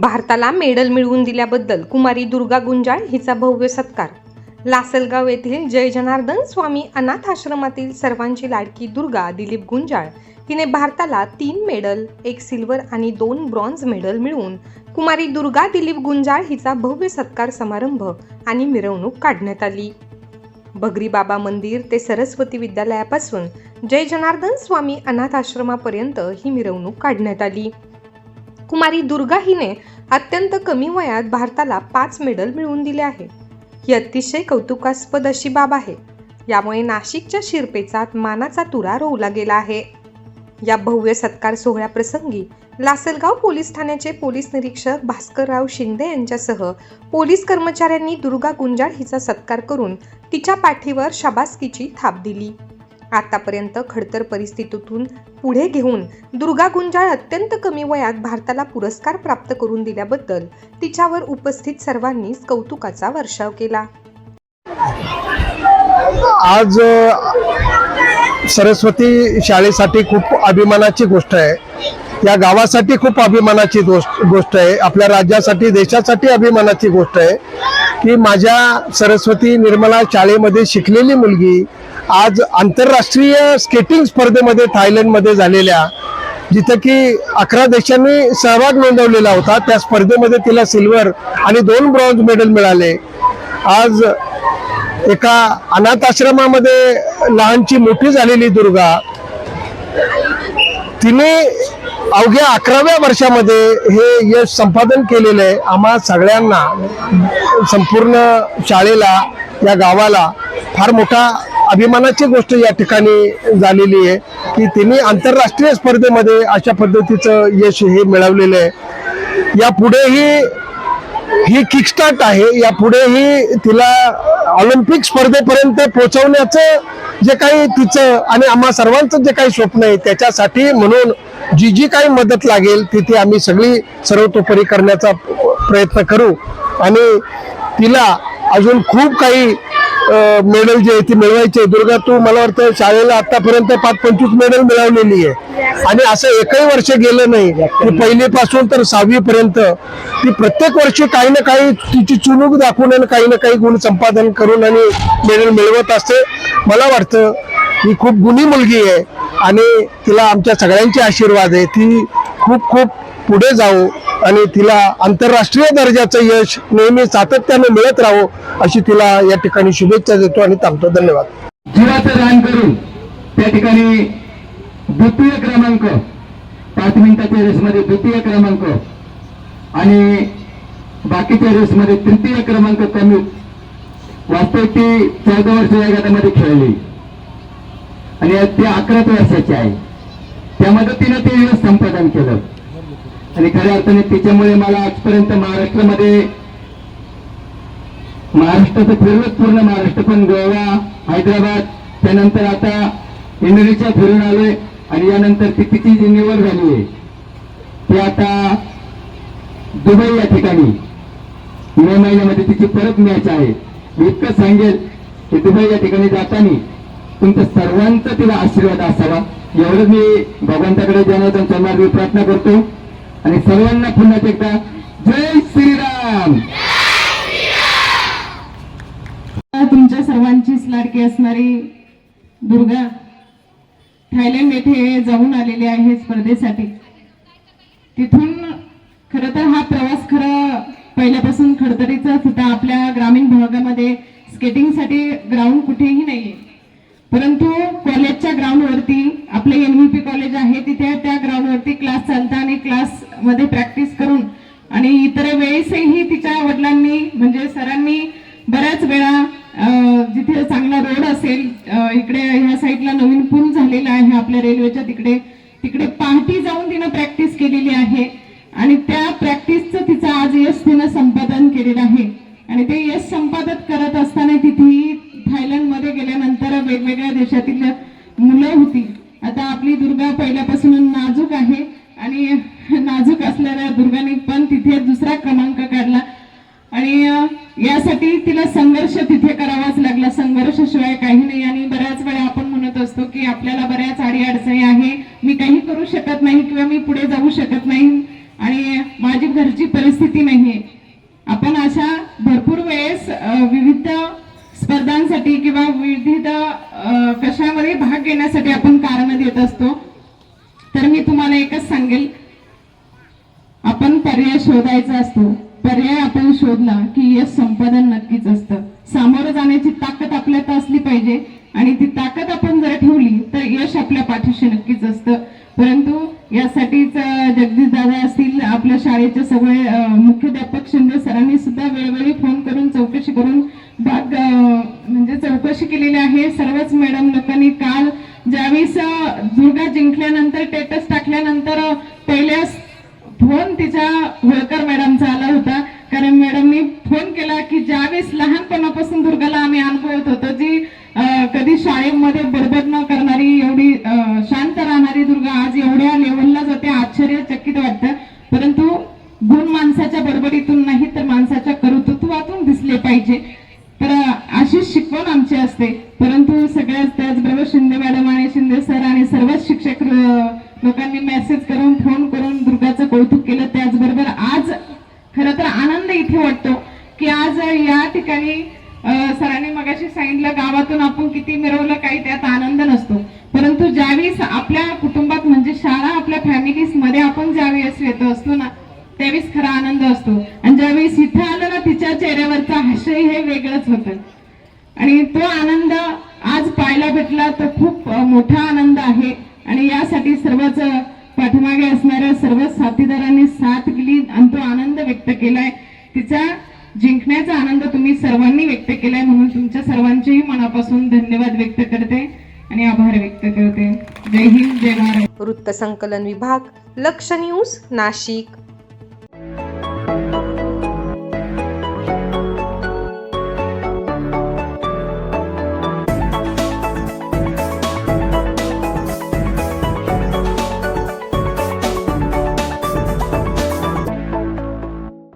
भारताला मेडल मिळवून दिल्याबद्दल कुमारी दुर्गा गुंजाळ हिचा भव्य सत्कार. लासलगाव येथील जय जनार्दन स्वामी अनाथ आश्रमातील सर्वांची लाडकी दुर्गा दिलीप गुंजाळ हिने भारताला तीन मेडल एक सिल्वर आणि दोन ब्रॉन्झ मेडल मिळवून कुमारी दुर्गा दिलीप गुंजाळ हिचा भव्य सत्कार समारंभ आणि मिरवणूक काढण्यात आली. बगरी बाबा मंदिर ते सरस्वती विद्यालयापासून जय जनार्दन स्वामी अनाथ आश्रमापर्यंत ही मिरवणूक काढण्यात आली. कुमारी दुर्गा हिने अत्यंत कमी वयात भारताला पाच मेडल मिळवून दिले आहे. ही अतिशय कौतुकास्पद अशी बाब आहे. यामुळे नाशिकच्या शिरपेचात मानाचा तुरा रोवला गेला आहे. या भव्य सत्कार सोहळ्याप्रसंगी लासलगाव पोलीस ठाण्याचे पोलीस निरीक्षक भास्करराव शिंदे यांच्यासह पोलीस कर्मचाऱ्यांनी दुर्गा गुंजाळ हिचा सत्कार करून तिच्या पाठीवर शाबासकीची थाप दिली. आतापर्यंत खडतर परिस्थितीतून पुढे घेऊन दुर्गा गुंजाळ अत्यंत कमी वयात भारताला पुरस्कार प्राप्त करून दिल्याबद्दल तिच्यावर उपस्थित सर्वांनीच कौतुकाचा वर्षाव केला. आज सरस्वती शाळेसाठी खूप अभिमानाची गोष्ट आहे. या गावासाठी खूप अभिमानाची गोष्ट आहे. आपल्या राज्यासाठी देशासाठी अभिमानाची गोष्ट आहे. की माझ्या सरस्वती निर्मला शाळेमध्ये शिकलेली मुलगी आज आंतरराष्ट्रीय स्केटिंग स्पर्धेमध्ये थायलंडमध्ये झालेल्या जिथं की अकरा देशांनी सहभाग नोंदवलेला होता त्या स्पर्धेमध्ये तिला सिल्वर आणि दोन ब्रॉन्झ मेडल मिळाले. आज एका अनाथ आश्रमामध्ये लहानची मोठी झालेली दुर्गा तिने अवघ्या अकराव्या वर्षामध्ये हे यश संपादन केलेलं आहे. आम्हा सगळ्यांना संपूर्ण शाळेला या गावाला फार मोठा अभिमानाची गोष्ट या ठिकाणी झालेली आहे की तिने आंतरराष्ट्रीय स्पर्धेमध्ये अशा पद्धतीचं यश हे मिळवलेलं आहे. यापुढेही ही किकस्टार्ट आहे. यापुढेही तिला ऑलिम्पिक स्पर्धेपर्यंत पोहोचवण्याचं जे काही तिचं आणि आम्हा सर्वांचं जे काही स्वप्न आहे त्याच्यासाठी म्हणून जी जी काही मदत लागेल तिथे आम्ही सगळी सर्वतोपरी करण्याचा प्रयत्न करू. आणि तिला अजून खूप काही मेडल जे आहे ती मिळवायची आहे. दुर्गा तू मला वाटतं शाळेला आतापर्यंत पाच पंचवीस मेडल मिळवलेली आहे. आणि असं एकही वर्ष गेलं नाही. की पहिलीपासून तर सहावी पर्यंत ती प्रत्येक वर्षी काही ना काही तिची चुणूक दाखवून आणि काही ना काही गुण संपादन करून आणि मेडल मिळवत असते. मला वाटतं ही खूप गुणी मुलगी आहे. आणि तिला आमच्या सगळ्यांचे आशीर्वाद आहे. ती खूप खूप पुढे जाऊ आणि तिला आंतरराष्ट्रीय दर्जाचं यश नेहमी सातत्याने मिळत राहो अशी तिला या ठिकाणी शुभेच्छा देतो आणि थांबतो. धन्यवाद. जीवाचं दान करून त्या ठिकाणी द्वितीय क्रमांक पाच मिनिटाच्या रेसमध्ये द्वितीय क्रमांक आणि बाकीच्या रेसमध्ये तृतीय क्रमांक कमी. वास्तविक ती चौदा वर्ष या गटामध्ये खेळली. आणि ते अकरा अकराच वर्षाची आहे. त्या मदतीनं ते यश संपादन केलं. आणि खऱ्या अर्थाने तिच्यामुळे मला आजपर्यंत महाराष्ट्रामध्ये महाराष्ट्राचं फिरलोच पूर्ण महाराष्ट्र पण गोवा हैदराबाद त्यानंतर आता इंडोनेशिया फिरून आलोय आणि यानंतर ती तिची जी निवड झाली आहे ती आता दुबई या ठिकाणी. मे महिन्यामध्ये तिची परत मॅच आहे. मी इतकं सांगेल की दुबई या ठिकाणी जाताना तुमच्या सर्वांचा तिला आशीर्वाद असावा. एवढं मी भगवंताकडे जनार्दन चरणारी प्रार्थना करतो. आणि सर्वांना पुन्हा एकदा जय श्रीराम. तुमच्या सर्वांचीच लाडकी असणारी दुर्गा थायलंड येथे जाऊन आलेली आहे स्पर्धेसाठी. तिथून खर तर हा प्रवास खरं पहिल्यापासून खडतरीचाच होता. आपल्या ग्रामीण भागामध्ये स्केटिंगसाठी ग्राउंड कुठेही नाहीये. परंतु कॉलेजच्या ग्राउंडवरती आपले एनव्हीपी कॉलेज आहे तिथे त्या ग्राउंडवरती क्लास चालता आणि क्लासमध्ये प्रॅक्टिस करून आणि इतर वेळेसही तिच्या वडिलांनी म्हणजे सरांनी बऱ्याच वेळा जिथे चांगला रोड असेल इकडे ह्या साईडला नवीन पूल झालेला आहे आपल्या रेल्वेच्या तिकडे तिकडे पहाटी जाऊन तिनं प्रॅक्टिस केलेली आहे. आणि त्या प्रॅक्टिसचं तिचं आज यश तिनं संपादन केलेलं आहे. आणि ते यश संपादन करत असताना तिथेही थायलंडमध्ये गेल्यानंतर वेगवेगळ्या देशातील मुलं होती. आता आपली दुर्गा पहिल्यापासून नाजूक आहे आणि नाजूक असलेल्या दुर्गाने पण तिथे दुसरा क्रमांक काढला. आणि यासाठी तिला संघर्ष तिथे करावाच लागला. संघर्षाशिवाय काही नाही. आणि बऱ्याच वेळा आपण म्हणत असतो की आपल्याला बऱ्याच अडी अडचणी आहे. मी काही करू शकत नाही किंवा मी पुढे जाऊ शकत नाही. आणि माझी घरची परिस्थिती नाही विविध कशामध्ये भाग घेण्यासाठी आपण कारण देत असतो. तर मी तुम्हाला एकच सांगेल. आपण पर्याय शोधायचा असतो. पर्याय आपण शोधला की यश संपादन नक्कीच असतं. सामोरं जाण्याची ताकद आपल्यात असली पाहिजे आणि ती ताकद आपण जर ठेवली तर यश आपल्या पाठीशी नक्कीच असतं. परंतु यासाठीच अं, जगदीश दादा असतील आपल्या शाळेचे सगळे मुख्याध्यापक शिंदे सरांनी सुद्धा वेळोवेळी फोन करून चौकशी करून भाग म्हणजे चौकशी केलेली आहे. सर्वच मॅडम लोकांनी काल ज्यावेळेस दुर्गा जिंकल्यानंतर टेटस टाकल्यानंतर अं, पहिल्या फोन तिच्या होळकर मॅडमचा आला होता. कारण मॅडमनी फोन केला की ज्यावेळेस लहानपणापासून दुर्गाला आम्ही अनुभवत होतो जी कधी शाळेमध्ये बडबड न तर अशीच शिकवण आमची असते. परंतु सगळ्याच त्याचबरोबर शिंदे मॅडम आणि शिंदे सर आणि सर्वच शिक्षक लोकांनी मेसेज करून फोन करून दुर्गाचं कौतुक केलं. त्याचबरोबर आज खरं तर आनंद इथे वाटतो की आज या ठिकाणी सरांनी मगाशी सांगितलं गावातून आपण किती मिरवलं काही त्यात आनंद नसतो. परंतु ज्यावेळेस आपल्या कुटुंबात म्हणजे शाळा आपल्या फॅमिलीजमध्ये आपण ज्यावेळेस येतो असतो ना त्यावेळेस खरा आनंद असतो आणि ज्यावेळेस इथं आलं ना तिच्या चेहऱ्यावरचा हास्य हे वेगळंच होतं. आणि तो आनंद आज पाहायला भेटला तर खूप मोठा आनंद आहे. आणि यासाठी सर्वच पाठीमागे असणाऱ्या सर्व साथीदारांनी साथ दिली आणि तो आनंद व्यक्त केलाय. तिचा जिंकण्याचा आनंद तुम्ही सर्वांनी व्यक्त केलाय म्हणून तुमच्या सर्वांचेही मनापासून धन्यवाद व्यक्त करते आणि आभार व्यक्त करते. जय हिंद जय वृत्त वृत्तसंकलन विभाग लक्ष न्यूज नाशिक.